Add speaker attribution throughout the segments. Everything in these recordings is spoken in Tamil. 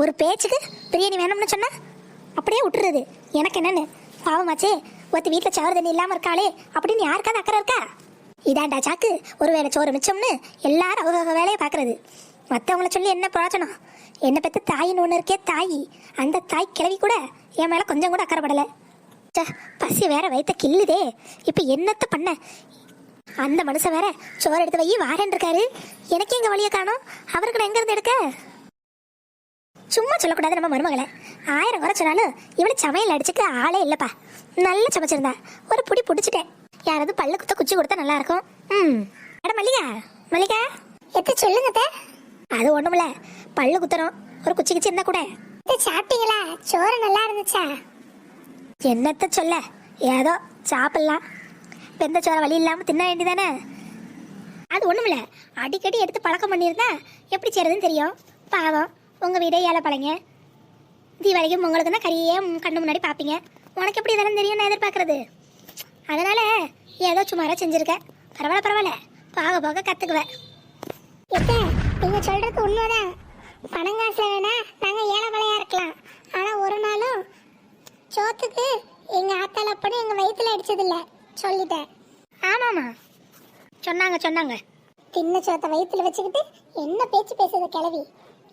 Speaker 1: ஒரு பேச்சுக்கு பிரியாணி வேணும்னு சொன்னால் அப்படியே விட்டுறது. எனக்கு என்னன்னு? பாவமாச்சே ஒருத்த வீட்டில் சவறு தண்ணி இல்லாமல் இருக்காளே. அப்படின்னு யாருக்காவது அக்கறை இருக்கா? இதாண்டா சாக்கு. ஒரு வேளை சோறு மிச்சம்னு எல்லாரும் அவங்க வேலையை பார்க்குறது. மற்றவங்கள சொல்லி என்ன பிரயோஜனம் என்னை பற்றி தாயின்னு ஒன்று இருக்கே தாய். அந்த தாய் கிளவி கூட என் மேலே கொஞ்சம் கூட அக்கறைப்படலை ச்சே பசி வேற வயித்த கில்லுதே இப்போ என்னத்தை பண்ண? அந்த மனுஷன் வேற சோறு எடுத்து வை வாரேன் இருக்காரு. எனக்கு எங்க வழியை காணும். அவருக்கு நான் எங்கேருந்து எடுக்க? சும்மா சொல்லக்கூடாது நம்ம மருமகளை. ஆயிரம் குறை சொன்னாலும் இவளை சமையல் அடிச்சுக்க ஆளே இல்லைப்பா. நல்லா சமைச்சிருந்தா. ஒரு புடி பிடிச்சிட்டேன். யாராவது பல்லு குத்த குச்சி கொடுத்தா நல்லா இருக்கும். ம். மேடம் மல்லிகா மல்லிகா. எத்த சொல்லுங்க அது ஒண்ணுமில்ல. பல்லு குத்துறோம். ஒரு குச்சி குச்சி இருந்தா கூட. சாப்பிட்டீங்களா? சோறு நல்லா இருந்துச்சா? என்னத்த சொல்ல? ஏதோ சாப்பிடலாம். வெந்த சோற வழி இல்லாம தின்ன வேண்டியதானே? அது ஒண்ணுமில்ல. அடிக்கடி எடுத்து பழக்கம் பண்ணியிருந்தா எப்படி செய்யறதுன்னு தெரியும். பாவம். உங்கள் வீடே ஏழை பழங்க. தீபாவளிக்கு உங்களுக்கு தான் கறியே கண்ணு முன்னாடி பார்ப்பீங்க உனக்கு எப்படி இதெல்லாம் தெரியும் நான் எதிர்பார்க்குறது? அதனால் ஏதோ சுமாரா செஞ்சுருக்கேன் பரவாயில்ல பரவாயில்ல. போக போக கற்றுக்குவேன் எப்போ நீங்கள் சொல்கிறது உண்மைதான். பணம் காசுல வேணா நாங்கள் ஏழை இருக்கலாம். ஆனால் ஒரு நாளும் சோத்துக்கு எங்கள் ஆத்தால அப்படி எங்கள் வயிற்றுல அடித்ததில்ல சொல்லிட்டேன். ஆமாம்மா. சொன்னாங்க சொன்னாங்க. தின்ன சோத்தை வயிற்றுல வச்சுக்கிட்டு என்ன பேச்சு பேசுது கிளவி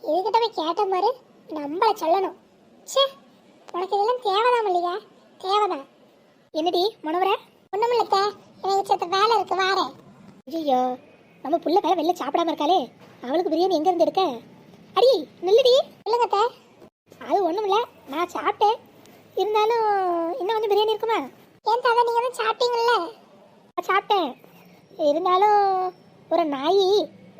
Speaker 1: இதுகிட்ட போய் கேட்ட மாதிரி நம்மள சொல்லணும். ச்சே உனக்கு இதெல்லாம் தேவைதான் மல்லிகா. தேவைதான். என்னடி முனவர ஒண்ணுமில்லத்த எனக்கு சேர்த்த வேலை இருக்கு வாரேன் ஐயோ நம்ம புள்ள பேர வெளில சாப்பிடாம இருக்காளே. அவளுக்கு பிரியாணி எங்க இருந்து இருக்க அடி நில்லுடி. இல்லைங்கத்த அது ஒன்றும் இல்லை நான் சாப்பிட்டேன். இருந்தாலும் இன்னும் கொஞ்சம் பிரியாணி இருக்குமா? ஏன் தாத்தா நீங்கள் தான் சாப்பிட்டீங்கல்ல? நான் சாப்பிட்டேன். இருந்தாலும் ஒரு நாய்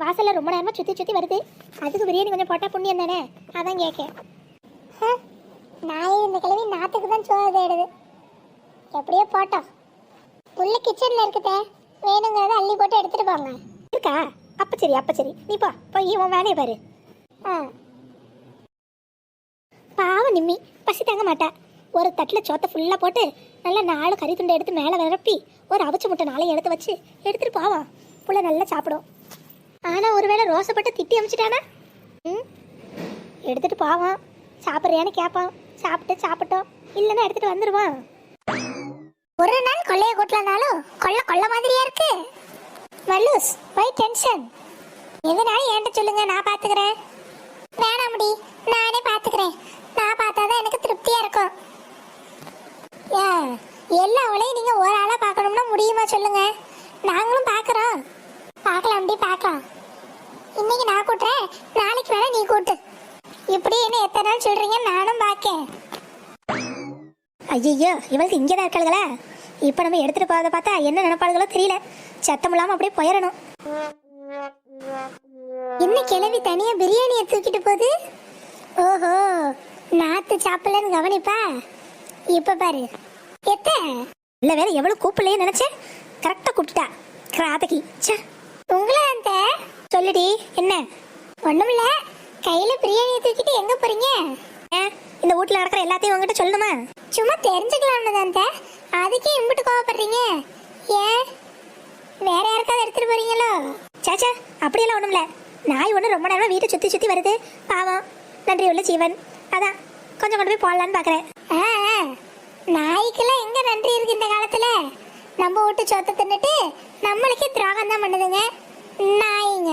Speaker 1: வாசலில் ரொம்ப நேரமாக சுற்றி சுற்றி வருது. அதுக்கு பிரியாணி கொஞ்சம் போட்டா புண்ணியம் தானே? அதான் கேட்கேன் நாய் இந்த கிழவி நாத்துக்கு தான் சோறு தேடுது. எப்படியோ போட்டோம். உள்ள கிச்சன்ல இருக்குதே வேணுங்கிறத அள்ளி போட்டு எடுத்துட்டு போங்க. இருக்கா? அப்ப சரி அப்ப சரி. நீ போ போய் உன் வேலையை பாரு. ஆ. பாவம் நிம்மி பசி தாங்க மாட்டா. ஒரு தட்டில் சோத்தை ஃபுல்லாக போட்டு நல்லா நாலு கறி துண்டை எடுத்து மேலே நிரப்பி ஒரு அவிச்ச முட்டை நாளையும் எடுத்து வச்சு எடுத்துகிட்டு போவான் புள்ள நல்லா சாப்பிடும். ஆனால் ஒருவேளை ரோசப்பட்டு திட்டி அமைச்சிட்டானா? ம்? எடுத்துட்டு போவான் சாப்பிட்றியான்னு கேட்பான் சாப்பிட்டு சாப்பிட்டோம். இல்லைன்னா எடுத்துட்டு வந்துடுவான் ஒரு நாள் கொள்ளைய கூட்டலனாலும் கொள்ள கொள்ள மாதிரியா இருக்கு. மல்லூஸ் வை டென்ஷன் எதுனாலும் என்கிட்ட சொல்லுங்க நான் பாத்துக்கிறேன். வேணாம்டி நானே பாத்துக்கிறேன். நான் பார்த்தாதான் எனக்கு திருப்தியா இருக்கும். எல்லா வேலையும் நீங்க ஒரு ஆளா பார்க்கணும்னா முடியுமா சொல்லுங்க. நாங்களும் பார்க்குறோம். பார்க்கலாம் அப்படி பார்க்கலாம் இன்னைக்கு நான் கூட்டுறேன். நாளைக்கு வேணா நீ கூட்டு. இப்படி என்ன எத்தனை நாள் சொல்றீங்க? நானும் பார்க்கேன் ஐயோ இவளுக்கு இங்கே தான் இருக்காளுங்களா இப்போ நம்ம எடுத்துட்டு போகிறத பார்த்தா என்ன நினைப்பாளுகளோ தெரியல. சத்தம் இல்லாமல் அப்படியே போயிடணும். என்ன கிளவி தனியா பிரியாணியை தூக்கிட்டு போகுது? ஓஹோ நாத்து சாப்பிடலன்னு கவனிப்பா? இப்ப பாரு. எத்த? இல்ல வேற எவ்வளவு கூப்பிடலையே நினைச்சேன். கரெக்டா கூப்பிட்டா கிராதகி. சே உங்களே அந்த சொல்லுடி என்ன? ஒண்ணுமில்ல. கையில பிரியாணியை தூக்கிட்டு எங்க போறீங்க? ஏன், இந்த வீட்ல நடக்கிற எல்லாத்தையும் உங்ககிட்ட சொல்லணுமா? சும்மா தெரிஞ்சுக்கலாம்னு தான் அதுக்கே இம்பிட்டு கோவப்படுறீங்க. ஏன் வேற யாருக்காவது எடுத்துட்டு போறீங்களோ? சாச்சா அப்படியெல்லாம் ஒண்ணுமில்ல. நாய் ஒண்ணு ரொம்ப நேரம் வீட்டை சுத்தி சுத்தி வருது. பாவம். நன்றி உள்ள ஜீவன். அதான் கொஞ்சம் கொண்டு போய் போடலான்னு பாக்குறேன். நாய்க்கெல்லாம் எங்க நன்றி இருக்கு இந்த நம்ம வீட்டு சொத்தை தின்னுட்டு நம்மளுக்கே துரோகம் தான் பண்ணுதுங்க. நாயிங்க.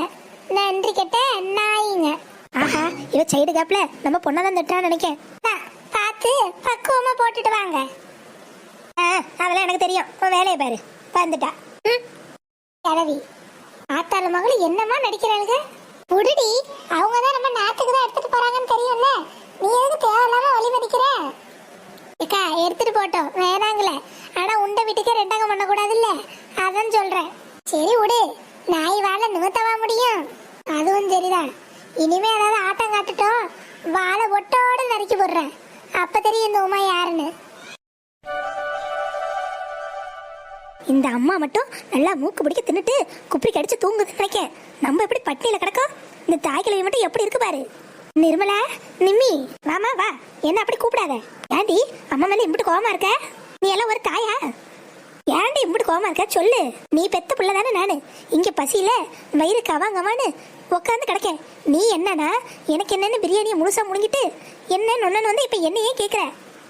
Speaker 1: நன்றி கெட்ட நாயிங்க. ஆஹா இவ சைடு கேப்ல நம்ம பொண்ணதான் திட்டான்னு நினைக்கேன். பார்த்து பக்குவமா போட்டுட்டு வாங்க. ஆ, அதெல்லாம் எனக்கு தெரியும். உன் வேலையை பாரு. வந்துட்டா. ம். கிழவி ஆத்தாள மகளும் என்னமா நடிக்கிறாளுங்க புடுடி அவங்க தான் நம்ம நாட்டுக்கு தான் எடுத்துட்டு போறாங்கன்னு தெரியும்ல. நீ எதுக்கு தேவையில்லாம வழி மதிக்கிற? அக்கா எடுத்துட்டு போட்டோம். வேணாங்களே. நிம்மி வாமா வா. என்ன அப்படி கூப்பிடாத? ஏண்டி அம்மா மேல இம்பிட்டு கோவமா இருக்க? நீ எல்லாம் ஒரு தாயா? ஏன்டி இம்பிட்டு கோவமா இருக்க? சொல்லு. நீ பெத்த புள்ள தானே நானு. இங்க பசியில வயிறு கவாங்கவான்னு உட்காந்து கிடக்கேன் நீ என்னன்னா எனக்கு என்னன்னு பிரியாணியை முழுசா முடிஞ்சிட்டு என்ன நொன்னு வந்து இப்ப என்னையே கேக்குற.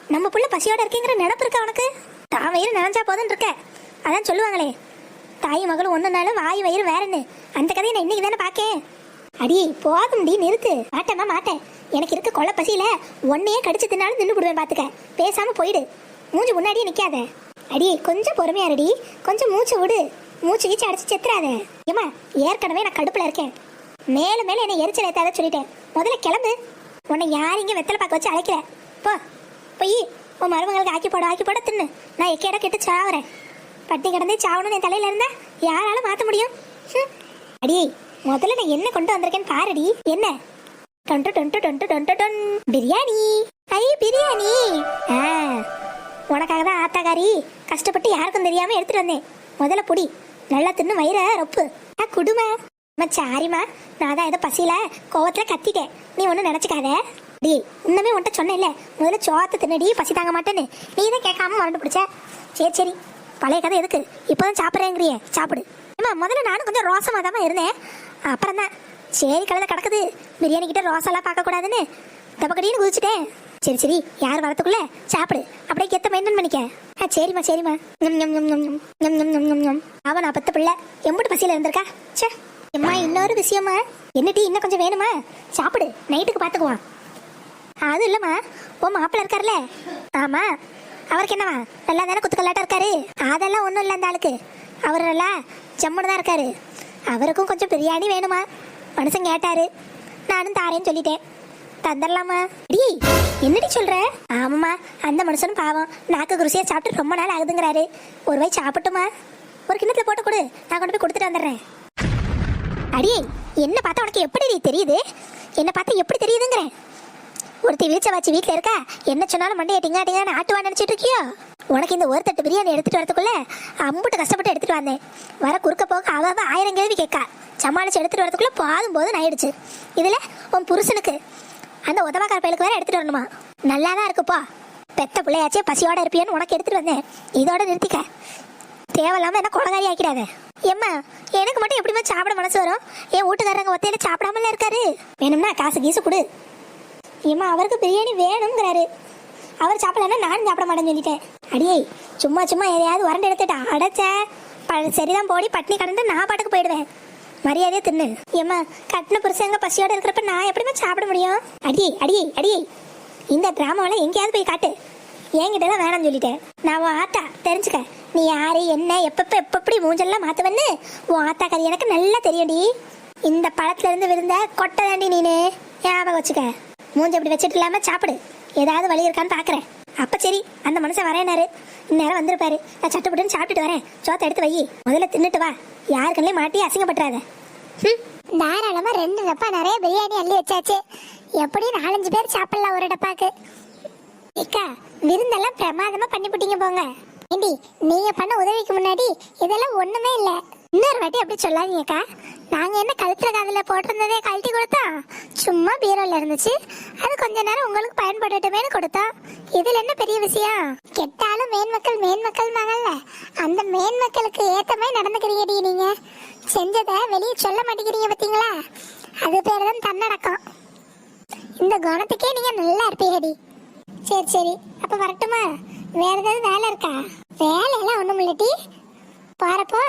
Speaker 1: நம்ம புள்ள பசியோட இருக்கேங்கிற நினப்பு இருக்கா உனக்கு? தான் வயிறு நினைஞ்சா போதுன்னு இருக்க. அதான் சொல்லுவாங்களே தாய் மகளும் ஒண்ணுனாலும் வாய் வயிறு வேறன்னு. அந்த கதையை நான் இன்னைக்கு தானே பாக்கேன் அடி போதும் டி நிறுத்து. மாட்டேமா மாட்டேன். எனக்கு இருக்க கொலை பசியில ஒன்னையே கடிச்சு தின்னாலும் நின்று விடுவேன் பாத்துக்க. பேசாம போயிடு. மூஞ்சி முன்னாடியே நிக்காத. அடி கொஞ்சம் பொறுமையா இருடி. கொஞ்சம் மூச்சு விடு. மூச்சு கீச்சு அடிச்சு செத்துறாத. ஏமா ஏற்கனவே நான் கடுப்புல இருக்கேன். மேல மேல என்ன எரிச்சல் ஏத்தாத சொல்லிட்டேன். முதல்ல கிளம்பு. உன்னை யார் இங்க வெத்தலை பார்க்க வச்சு அழைக்கிற போ. போய் உன் மருமகளுக்கு ஆக்கி போட ஆக்கி போட தின்னு. நான் எக்கேட கெட்டு சாவுறேன். பட்டி கிடந்தே சாவணும்னு என் தலையில இருந்தா யாரால மாத்த முடியும்? அடியே முதல்ல நான் என்ன கொண்டு வந்திருக்கேன்னு பாருடி. என்ன? டொண்டு டொண்டு டொண்டு டொண்டு டொன் பிரியாணி. ஐ பிரியாணி. ஆ. உனக்காக தான் ஆத்தாக்காரி கஷ்டப்பட்டு யாருக்கும் தெரியாம எடுத்துட்டு வந்தேன். முதல்ல புடி. நல்லா தின்னு வயிற ரொப்பு. ஆ குடுமா. அம்மா நான் தான் ஏதோ பசியில கோவத்துல கத்திட்டேன். நீ ஒன்றும் நினச்சிக்காத. டி இன்னமே உன்கிட்ட சொன்னேன்ல. முதல்ல சோத்தை தின்னடி பசி தாங்க மாட்டேன்னு. நீ தான் கேட்காம மறந்து பிடிச்ச. சரி சரி. பழைய கதை எதுக்கு? இப்போதான் சாப்பிட்றேங்கிறியே. சாப்பிடு. ஏமா முதல்ல நானும் கொஞ்சம் ரோசமாக தான் இருந்தேன். அப்புறம் தான் சரி கலந்து கிடக்குது. பிரியாணி கிட்ட ரோசெல்லாம் பார்க்கக்கூடாதுன்னு. தப்பக்கடின்னு குதிச்சுட்டேன். சரி சரி யார் வரத்துக்குள்ள? சாப்பிடு. அப்படியே கெத்த மெயின்டைன் பண்ணிக்க. ஆ சரிம்மா சரிம்மா. நம் நம் நம் நம் நம் நம் நம் நம் நம் நம் அவன் நான் பத்த பிள்ளை. எம்பிட்டு பசியில் இருந்திருக்கா? ச்சே. எம்மா இன்னொரு விஷயமா? என்ன டீ இன்னும் கொஞ்சம் வேணுமா? சாப்பிடு. நைட்டுக்கு பார்த்துக்குவான் அது இல்லைம்மா. உன் மாப்பிள்ள இருக்கார்ல? ஆமா. அவருக்கு என்னவா நல்லா தானே குத்துக்கல்லாட்டம் இருக்காரு? அதெல்லாம் ஒன்றும் இல்லை அந்த ஆளுக்கு. அவர் நல்லா ஜம்முன்னு தான் இருக்காரு. அவருக்கும் கொஞ்சம் பிரியாணி வேணுமா? மனுஷன் கேட்டாரு. நானும் தாரேன்னு சொல்லிட்டேன். தந்துடலாமா டி என்னடி சொல்ற? ஆமாம்மா அந்த மனுஷனும் பாவம். நாக்கு குருசியா சாப்பிட்டு ரொம்ப நாள் ஆகுதுங்கிறாரு. ஒரு வாய் சாப்பிட்டுமா? ஒரு கிண்ணத்துல போட்டு கொடு. நான் கொண்டு போய் கொடுத்துட்டு வந்துடுறேன். அடியே என்ன பார்த்தா உனக்கு எப்படி தெரியுது? என்ன பார்த்தா எப்படி தெரியுதுங்கிறேன்? ஒருத்தி வீச்ச வச்சு வீட்டில் இருக்கா? என்ன சொன்னாலும் மண்டையை டிங்கா டிங்கான்னு ஆட்டுவா நினச்சிட்டு இருக்கியோ? உனக்கு இந்த ஒரு தட்டு பிரியாணி எடுத்துட்டு வரதுக்குள்ள அம்புட்டு கஷ்டப்பட்டு எடுத்துட்டு வந்தேன். வர குறுக்க போக அவ ஆயிரம் கேள்வி கேட்கா. சமாளிச்சு எடுத்துட்டு வரதுக்குள்ள போதும் போதும் ஆயிடுச்சு இதுல உன் புருஷனுக்கு அந்த உதவாக்கார பயலுக்கு வேற எடுத்துட்டு வரணுமா? நல்லா தான் இருக்குப்பா பெத்த பிள்ளையாச்சே பசியோட இருப்பியான்னு உனக்கு எடுத்துட்டு வந்தேன். இதோட நிறுத்திக்க. தேவையில்லாம என்ன கொலகாரி ஆக்கிடாத. ஏம்மா எனக்கு மட்டும் எப்படிமா சாப்பிட மனசு வரும்? என் வீட்டுக்காரங்க ஒத்தையில சாப்பிடாமல இருக்காரு. வேணும்னா காசு கீசு கொடு. ஏம்மா அவருக்கு பிரியாணி வேணுங்கிறாரு அவர் சாப்பிடலன்னா நானும் சாப்பிட மாட்டேன்னு சொல்லிட்டேன். அடியே சும்மா சும்மா எதையாவது உரண்டு எடுத்துட்டா? அடைச்ச ப- சரிதான் போடி பட்னி கடந்து நான் பாட்டுக்கு போயிடுவேன். மரியாதையே தின்னு. ஏம்மா கட்டின புருஷங்க பசியோட இருக்கிறப்ப நான் எப்படிமா சாப்பிட முடியும்? அடியே அடியே அடியே. இந்த கிராமம்லாம் எங்கேயாவது போய் காட்டு. என்கிட்ட தான் வேணாம்னு சொல்லிட்டேன். நான் உன் ஆத்தா தெரிஞ்சுக்க. நீ யாரு என்ன எப்பப்ப எப்பப்படி மூஞ்செல்லாம் மாத்துவன்னு உன் ஆத்தா கறி எனக்கு நல்லா தெரியும்டி. இந்த பழத்துல இருந்து விழுந்த கொட்டை தாண்டி நீனு. ஞாபகம் வச்சுக்க. மூஞ்சி அப்படி வச்சுட்டு இல்லாமல் சாப்பிடு. ஏதாவது வழி இருக்கான்னு பார்க்குறேன் அப்போ சரி அந்த மனுஷன் வரேனாரு இந்நேரம் வந்திருப்பாரு. நான் சட்டுப்பட்டுன்னு சாப்பிட்டுட்டு வரேன். சோத்தை எடுத்து வை. முதல்ல தின்னுட்டு வா. யாருக்கல்லே மாட்டி அசிங்கப்பட்டுறாத. ம்
Speaker 2: தாராளமா ரெண்டு டப்பா நிறைய பிரியாணி அள்ளி வச்சாச்சு. எப்படி நாலஞ்சு பேர் சாப்பிடலாம் ஒரு டப்பாக்கு. இக்கா விருந்தெல்லாம் பிரமாதமா பண்ணி போட்டீங்க போங்க. ஏண்டி நீங்க பண்ண உதவிக்கு முன்னாடி இதெல்லாம் ஒண்ணுமே இல்லை. இன்னொரு வாட்டி அப்படி சொல்லாதீங்கக்கா நாங்க என்ன கழுத்துல காதுல போட்டிருந்ததே கழட்டி கொடுத்தோம் சும்மா பீரோல இருந்துச்சு. அது கொஞ்ச நேரம் உங்களுக்கு பயன்படட்டுமேனு கொடுத்தோம் இதுல என்ன பெரிய விஷயம்? கெட்டாலும் மேன்மக்கள் மேன்மக்கள் மகள்ல. அந்த மேன்மக்களுக்கு ஏத்த மாதிரி நடந்துக்கிறீங்கடி நீங்க. செஞ்சதை வெளியே சொல்ல மாட்டேங்கிறீங்க பாத்தீங்களா? அது பேர் தான் தன்னடக்கம். இந்த குணத்துக்கே நீங்க நல்லா இருப்பீங்கடி. சரி சரி. அப்ப வரட்டுமா? வேற ஏதாவது வேலை இருக்கா? வேலையெல்லாம் ஒண்ணும் இல்லட்டி போறப்போ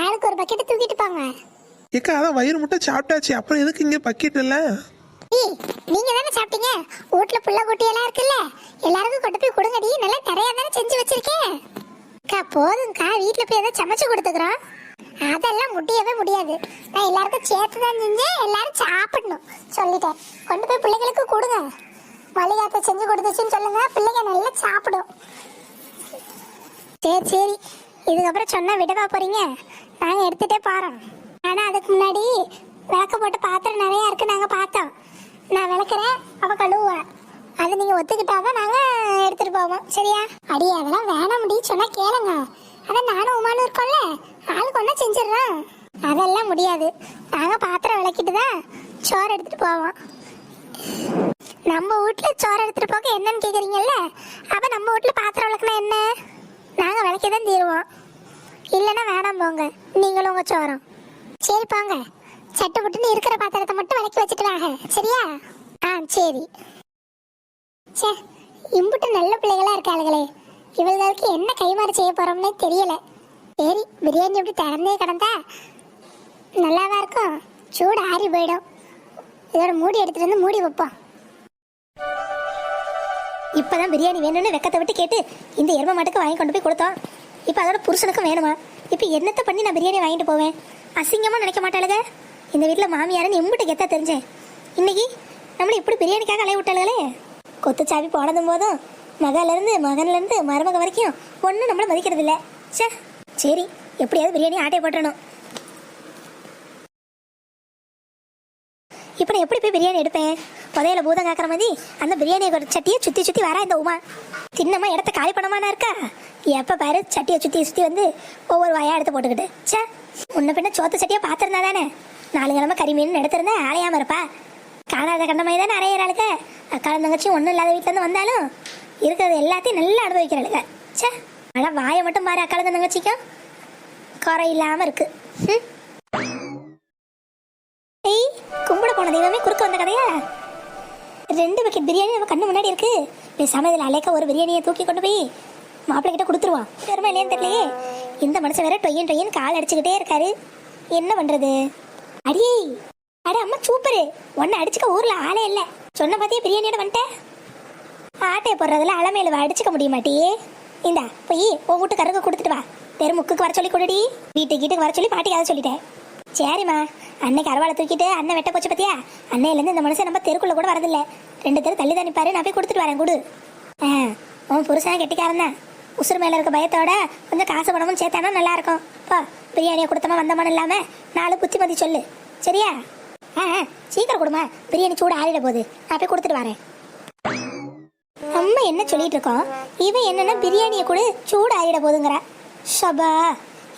Speaker 2: ஆளுக்கு ஒரு பக்கெட் தூக்கிட்டு போங்க.
Speaker 3: ஏக்கா அதான் வயிறு முட்டை சாப்பிட்டாச்சு. அப்புறம் எதுக்கு இங்கே பக்கெட் இல்லை
Speaker 2: நீங்க தானே சாப்பிட்டீங்க? வீட்ல புள்ள குட்டி எல்லாம் இருக்குல்ல? எல்லாருக்கும் கொண்டு போய் கொடுங்கடி. நல்லா நிறைய தானே செஞ்சு வச்சிருக்கேன் அக்கா போதும்க்கா. வீட்ல போய் ஏதாவது சமைச்சு கொடுத்துக்கிறோம். அதெல்லாம் முடியவே முடியாது. நான் எல்லாருக்கும் சேர்த்து தான் செஞ்சேன். எல்லாரும் சாப்பிடணும். சொல்லிட்டேன். கொண்டு போய் பிள்ளைங்களுக்கு கொடுங்க. வழிகாட்ட செஞ்சு கொடுத்துச்சுன்னு சொல்லுங்க. பிள்ளைங்க நல்லா சாப்பிடும். சரி சரி. இதுக்கப்புறம் சொன்னா விடவா போறீங்க? நாங்க எடுத்துட்டே போறோம். ஆனா அதுக்கு முன்னாடி விளக்க போட்டு பாத்திரம் நிறைய இருக்கு நாங்க பார்த்தோம். நான் விளக்குறேன் அவ கழுவுவேன் அது நீங்க ஒத்துக்கிட்டாதான் நாங்க எடுத்துட்டு போவோம் சரியா? அடி அதெல்லாம் வேணாம் முடியும் சொன்னா கேளுங்க. அதான் நானும் உமானும் இருக்கோம்ல ஆளுக்கு ஒண்ணா செஞ்சிடுறோம் அதெல்லாம் முடியாது. நாங்க பாத்திரம் விளக்கிட்டு தான் சோறு எடுத்துட்டு போவோம். நம்ம வீட்ல சோறு எடுத்துட்டு போக என்னன்னு கேக்குறீங்கல்ல? அப்ப நம்ம வீட்ல பாத்திரம் விளக்குனா என்ன? நாங்க விளக்கி தான் தீருவோம். இல்லைன்னா வேணாம் போங்க. நீங்களும் உங்க சோரம் சரி போங்க. சட்டு புட்டுன்னு இருக்கிற பாத்திரத்தை மட்டும் விளக்கி வச்சுட்டு வாங்க. சரியா? ஆ சரி. சே இம்புட்டு நல்ல பிள்ளைகளா இருக்காளுகளே. இவளுக்கு என்ன கைமாறு செய்ய போறோம்னே தெரியல. சரி பிரியாணி எப்படி திறந்தே கிடந்தா? நல்லாவா இருக்கும்? சூடு ஆறி போயிடும். இதோட மூடி எடுத்துட்டு வந்து மூடி வைப்போம்.
Speaker 1: இப்பதான் பிரியாணி வேணும்னு வெக்கத்தை விட்டு கேட்டு இந்த எரும மாட்டுக்கு வாங்கி கொண்டு போய் கொடுத்தோம். இப்போ அதோட புருஷனுக்கும் வேணுமா? இப்போ என்னத்தை பண்ணி நான் பிரியாணி வாங்கிட்டு போவேன்? அசிங்கமா நினைக்க மாட்டாளுங்க? இந்த வீட்டில் மாமியாரன்னு எம்பிட்டு கெத்தா தெரிஞ்சேன். இன்னைக்கு நம்மளை இப்படி பிரியாணிக்காக அலைய விட்டாளுகளே? கொத்து சாவி போனதும் போதும் மகாலேருந்து மகன்லேருந்து மருமக வரைக்கும் ஒன்றும் நம்மளை மதிக்கிறது இல்லை சே சரி எப்படியாவது பிரியாணி ஆட்டையை போட்டுறணும். இப்போ நான் எப்படி போய் பிரியாணி எடுப்பேன்? புதையில பூதம் காக்கிற மாதிரி அந்த பிரியாணி சட்டியை சுற்றி சுற்றி வரா இந்த உமா. தின்னமா இடத்த காலி பண்ணமானா இருக்கா? எப்போ பாரு சட்டியை சுற்றி சுற்றி வந்து ஒவ்வொரு வாயா எடுத்து போட்டுக்கிட்டு. ச்சே முன்ன பின்ன சோத்த சட்டியை பார்த்துருந்தா தானே? நாலு கிழமை கறிமீன் மீன் எடுத்திருந்தா இருப்பா. காணாத கண்டமாதிரி தானே அறையிறாளுங்க அக்கா தங்கச்சி ஒன்றும் இல்லாத வீட்டிலேருந்து வந்தாலும் இருக்கிறது எல்லாத்தையும் நல்லா அனுபவிக்கிறாளுங்க ச்சே ஆனால் வாயை மட்டும் பாரு அக்காளுங்க தங்கச்சிக்கும். குறை இல்லாமல் இருக்கு. ம்? போன தெய்வமே குறுக்க வந்த கதையா? ரெண்டு பக்கெட் பிரியாணி நம்ம கண்ணு முன்னாடி இருக்கு. பேசாம இதில் அலைக்க ஒரு பிரியாணியை தூக்கி கொண்டு போய் மாப்பிள்ளை கிட்ட கொடுத்துருவான் பெருமை இல்லையான்னு தெரியலையே. இந்த மனுஷன் வேற டொய்யன் டொய்யன் கால் அடிச்சுக்கிட்டே இருக்காரு. என்ன பண்றது? அடியே! அட அம்மா சூப்பரு. ஒன்னு அடிச்சுக்க ஊர்ல ஆளே இல்ல. சொன்ன பாத்தியா பிரியாணியோட வந்துட்டேன் ஆட்டையை போடுறதுல அலமையில அடிச்சுக்க முடிய மாட்டியே இந்தா போய் உன் வீட்டுக்காரருக்கு கொடுத்துட்டு வா. தெரு முக்குக்கு வர சொல்லி கொடுடி. வீட்டுக்கு வீட்டுக்கு வர சொல்லி பாட்டிக்கு அதை சொல்லிட்டேன். சரிம்மா. அன்னைக்கு அரவாளை தூக்கிட்டு அண்ணன் வெட்ட போச்சு பத்தியா? அன்னையிலேருந்து இந்த மனுஷன் நம்ம தெருக்குள்ள கூட வரதில்ல. ரெண்டு தெரு தள்ளி தான் நான் போய் கொடுத்துட்டு வரேன் கூடு. ஆ உன் புருஷன் கெட்டிக்காரன் தான். உசுறு மேல இருக்க பயத்தோட கொஞ்சம் காசு பணமும் சேர்த்தானா நல்லா இருக்கும் பா பிரியாணியை கொடுத்தமா வந்தமான இல்லாம நாலு புத்திமதி சொல்லு. சரியா? ஆ சீக்கிரம் கொடுமா பிரியாணி சூடு ஆறிட போகுது. நான் போய் கொடுத்துட்டு வரேன். அம்மா என்ன சொல்லிட்டு இருக்கோம் இவன் என்னன்னா பிரியாணியை கூட சூடு ஆறிட போதுங்கிற ஷபா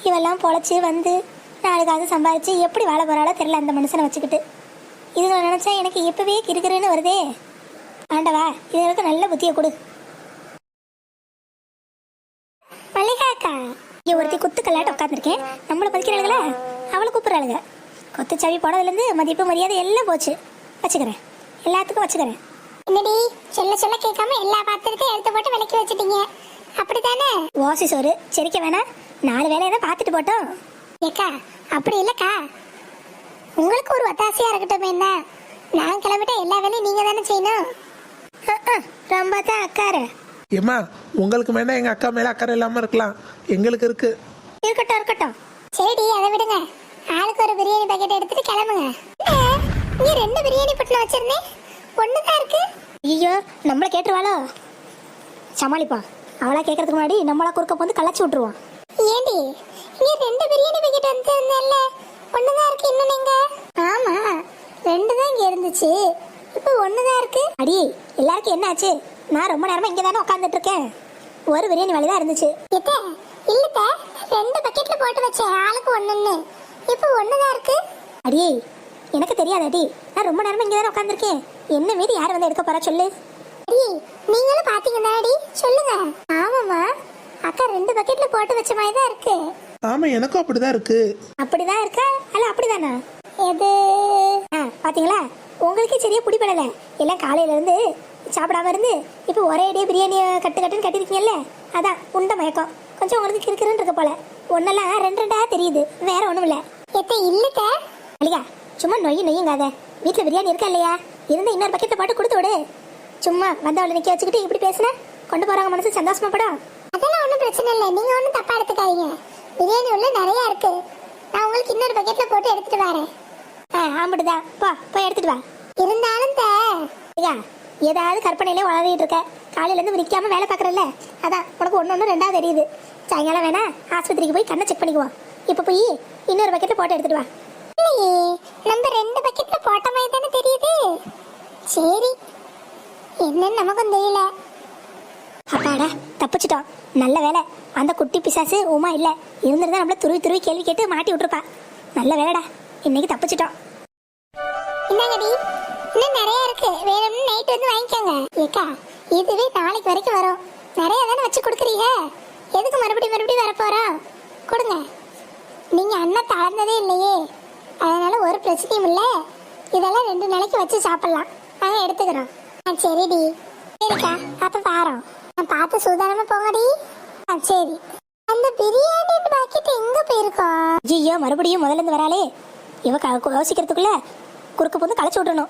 Speaker 1: இவெல்லாம் பொழைச்சி வந்து நாலு காசு சம்பாதிச்சு எப்படி வாழ போறாளோ தெரியல அந்த மனுஷனை வச்சுக்கிட்டு. இதுகளை நினைச்சா எனக்கு இப்பவே கிறுக்கிறேன்னு வருதே. ஆண்டவா இதுகளுக்கு நல்ல புத்தியை கொடு. மல்லிகா அக்கா இங்க ஒருத்தி குத்து கல்லாட்ட உட்காந்துருக்கேன் நம்மளை மதிக்கிறாளுங்களா அவளை கூப்பிடுறாளுங்க கொத்து சாவி போனதுலேருந்து மதிப்பு மரியாதை எல்லாம் போச்சு. வச்சுக்கிறேன். எல்லாத்துக்கும் வச்சுக்கிறேன்.
Speaker 2: என்னடி சொல்ல சொல்ல கேட்காம எல்லா பாத்திரத்தையும் எடுத்து போட்டு விளக்கி வச்சுட்டீங்க. அப்படிதானே
Speaker 1: ஓசி சோறு செரிக்க வேணாம். நாலு வேலையை தான் பார்த்துட்டு போட்டோம்.
Speaker 2: ஏக்கா அப்படி இல்லக்கா. உங்களுக்கு ஒரு ஒத்தாசையா இருக்கட்டும் என்ன? நான் கிளம்பிட்டா எல்லா வேலையும் நீங்க தானே செய்யணும்.
Speaker 1: ரொம்ப தான் அக்காரு.
Speaker 3: ஏம்மா உங்களுக்கு வேணா எங்க அக்கா மேல அக்கறை இல்லாம இருக்கலாம். எங்களுக்கு இருக்கு.
Speaker 1: இருக்கட்டும் இருக்கட்டும்.
Speaker 2: சரிடி அதை விடுங்க. ஆளுக்கு ஒரு பிரியாணி பாக்கெட் எடுத்துட்டு கிளம்புங்க. நீ ரெண்டு பிரியாணி பொட்டலம் வச்சிருந்தேன் ஒண்ணுதான் இருக்கு.
Speaker 1: ஐயோ நம்மள கேட்டுருவாளோ? சமாளிப்பான் அவளா கேட்கறதுக்கு முன்னாடி நம்மளா குறுக்க வந்து கலாச்சி விட்டுருவான்.
Speaker 2: ஏண்டி? நீ ரெண்டு பிரியாணி பாக்கெட் வச்சிருந்தேன்ல ஒண்ணுதான் இருக்கு இன்னும் நீங்க ஆமா. ரெண்டு தான் இங்க இருந்துச்சு. இப்போ ஒண்ணுதான் இருக்கு.
Speaker 1: அடி எல்லாருக்கும் என்ன ஆச்சு நான் ரொம்ப நேரமா இங்கே தானே உட்காந்துட்டு இருக்கேன். ஒரு பிரியாணி வழி தான் இருந்துச்சு.
Speaker 2: எத்த இல்லத்த ரெண்டு பக்கெட்ல போட்டு வச்சேன் ஆளுக்கு ஒண்ணுன்னு. இப்போ ஒண்ணுதான் இருக்கு?
Speaker 1: அடியே எனக்கு தெரியாதாடி நான் ரொம்ப நேரமா இங்கே தானே உட்காந்துருக்கேன் என்ன மீறி யார் வந்து எடுக்க போறா சொல்லு?
Speaker 2: அடி நீங்களும் பாத்தீங்க தானடி சொல்லுங்க. ஆமாமா அக்கா ரெண்டு பக்கெட்ல போட்டு வச்ச மாதிரி தான் இருக்கு.
Speaker 3: ஆமா எனக்கும் அப்படிதான் இருக்கு.
Speaker 1: அப்படிதான் இருக்கா? அல்ல அப்படிதானா?
Speaker 2: எது?
Speaker 1: ஆ பாத்தீங்களா? உங்களுக்கே சரியா பிடிப்படல எல்லாம் காலையில இருந்து சாப்பிடாம இருந்து இப்போ ஒரே அடியே பிரியாணி கட்டு கட்டுன்னு கட்டிருக்கீங்கல்ல? அதான் உண்ட மயக்கம். கொஞ்சம் உங்களுக்கு கிறுக்கிறுன்னு இருக்க போல. ஒன்னெல்லாம் ரெண்டு ரெண்டா தெரியுது. வேற ஒண்ணும் இல்ல.
Speaker 2: எத்த இல்லத்த
Speaker 1: அலிகா சும்மா நொய்யு நொய்யுங்காத. வீட்டுல பிரியாணி இருக்கா இல்லையா? இருந்தா இன்னொரு பக்கெட்டை போட்டு கொடுத்து விடு. சும்மா வந்தவளை நிக்க வச்சுக்கிட்டு இப்படி பேசுன? கொண்டு போறவங்க மனசு சந்தோஷமாப்படும்
Speaker 2: அதெல்லாம் ஒன்றும் பிரச்சனை இல்லை. நீங்க ஒன்றும் தப்பா எடுத்துக்காதீங்க. பிரியாணி உள்ள நிறைய இருக்கு. நான் உங்களுக்கு இன்னொரு பக்கெட்ல போட்டு எடுத்துட்டு வரேன்.
Speaker 1: ஆ ஆம்பிட்டுதான் போ போய் எடுத்துட்டு வா.
Speaker 2: இருந்தாலும் த.
Speaker 1: ஏதாவது கற்பனையிலே உளறிட்டு இருக்க. காலையில இருந்து வேலை பார்க்குறல்ல. அதான் உனக்கு ஒன்று ஒண்ணு ரெண்டாவது தெரியுது. சாயங்காலம் வேணா ஆஸ்பத்திரிக்கு போய் கண்ணை செக் பண்ணிக்குவோம். இப்ப போய் இன்னொரு பக்கெட்டை போட்டு எடுத்துட்டு வா.
Speaker 2: இல்லையே நம்ம ரெண்டு பக்கெட்ல போட்ட மாதிரி தானே தெரியுது? சரி. என்னன்னு நமக்கும் தெரியல.
Speaker 1: அப்பாடா தப்பிச்சிட்டோம். நல்ல வேலை அந்த குட்டி பிசாசு உமா இல்ல. இருந்திருந்தா நம்மள துருவி துருவி கேள்வி கேட்டு மாட்டி விட்டுருப்பா. நல்ல வேலைடா இன்னைக்கு தப்பிச்சிட்டோம்.
Speaker 2: இந்தாங்கடி இன்னும் நிறைய இருக்கு. வேணும்னு நைட் வந்து வாங்கிக்கோங்க. ஏக்கா இதுவே நாளைக்கு வரைக்கும் வரும். நிறைய தானே வச்சு கொடுக்குறீங்க? எதுக்கு மறுபடியும் மறுபடியும் வர கொடுங்க. நீங்க அண்ணன் தளர்ந்ததே இல்லையே. அதனால ஒரு பிரச்சனையும் இல்லை. இதெல்லாம் ரெண்டு நாளைக்கு வச்சு சாப்பிட்லாம். நாங்கள் எடுத்துக்கிறோம். ஆ சரிடி சரிக்கா அப்போ பாரோம் பார்த்து சூதானமா போங்கடி. சரி. அந்த பிரியாணி பாக்கெட் எங்க போயிருக்கோம்
Speaker 1: ஐயோ மறுபடியும் முதல்ல இருந்து வராளே. இவ க- யோசிக்கிறதுக்குள்ள குறுக்கு போது களைச்சு விட்டுறணும்.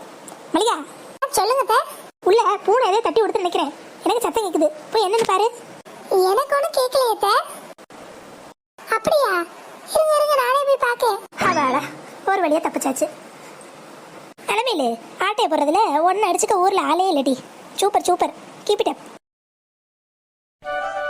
Speaker 1: மளிகா
Speaker 2: சொல்லுங்க.
Speaker 1: உள்ள பூனை எதையோ தட்டி கொடுத்து நினைக்கிறேன். எனக்கு சத்தம் கேக்குது. போய் என்னன்னு பாரு.
Speaker 2: எனக்கு ஒன்றும் கேட்கலையே அத்தை. அப்படியா? இருங்க இருங்க நானே போய் பார்க்கேன்
Speaker 1: அவாடா ஒரு வழியா தப்பிச்சாச்சு. தலைமையில ஆட்டையை போடுறதுல ஒன்னு அடிச்சுக்க ஊர்ல ஆளே இல்லடி. Super super. Keep it up you